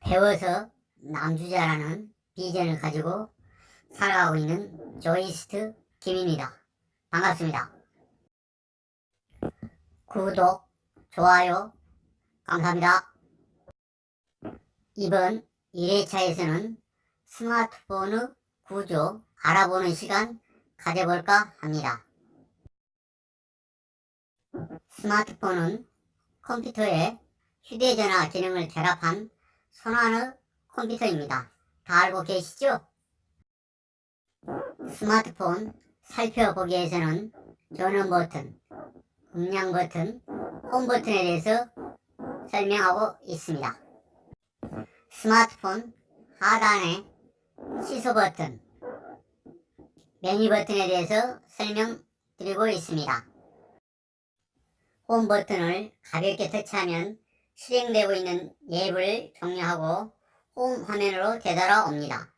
배워서 남주자라는 비전을 가지고 살아가고 있는 조이스트 김입니다. 반갑습니다. 구독, 좋아요, 감사합니다. 이번 1회차에서는 스마트폰의 구조 알아보는 시간 가져볼까 합니다. 스마트폰은 컴퓨터에 휴대전화 기능을 결합한 손안의 컴퓨터입니다. 다 알고 계시죠? 스마트폰 살펴보기에서는 전원 버튼, 음량 버튼, 홈 버튼에 대해서 설명하고 있습니다. 스마트폰 하단에 취소 버튼, 메뉴 버튼에 대해서 설명드리고 있습니다. 홈 버튼을 가볍게 터치하면 실행되고 있는 앱을 종료하고 홈 화면으로 되돌아 옵니다.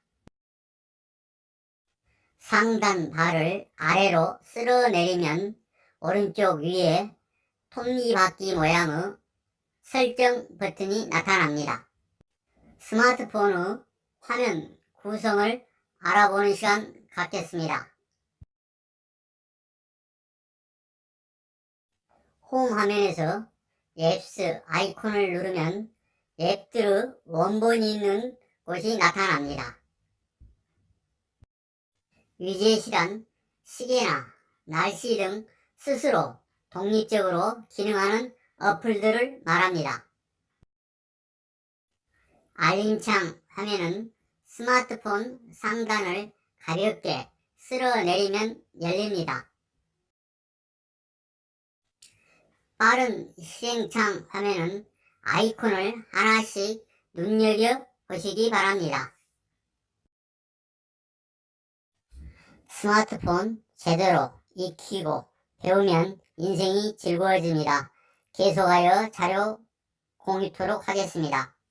상단 바를 아래로 쓸어내리면 오른쪽 위에 톱니바퀴 모양의 설정 버튼이 나타납니다. 스마트폰의 화면 구성을 알아보는 시간 갖겠습니다. 홈 화면에서 앱스 아이콘을 누르면 앱들의 원본이 있는 곳이 나타납니다. 위젯이란 시계나 날씨 등 스스로 독립적으로 기능하는 어플들을 말합니다. 알림창 화면은 스마트폰 상단을 가볍게 쓸어 내리면 열립니다. 빠른 시행창 화면은 아이콘을 하나씩 눈여겨 보시기 바랍니다. 스마트폰 제대로 익히고 배우면 인생이 즐거워집니다. 계속하여 자료 공유토록 하겠습니다.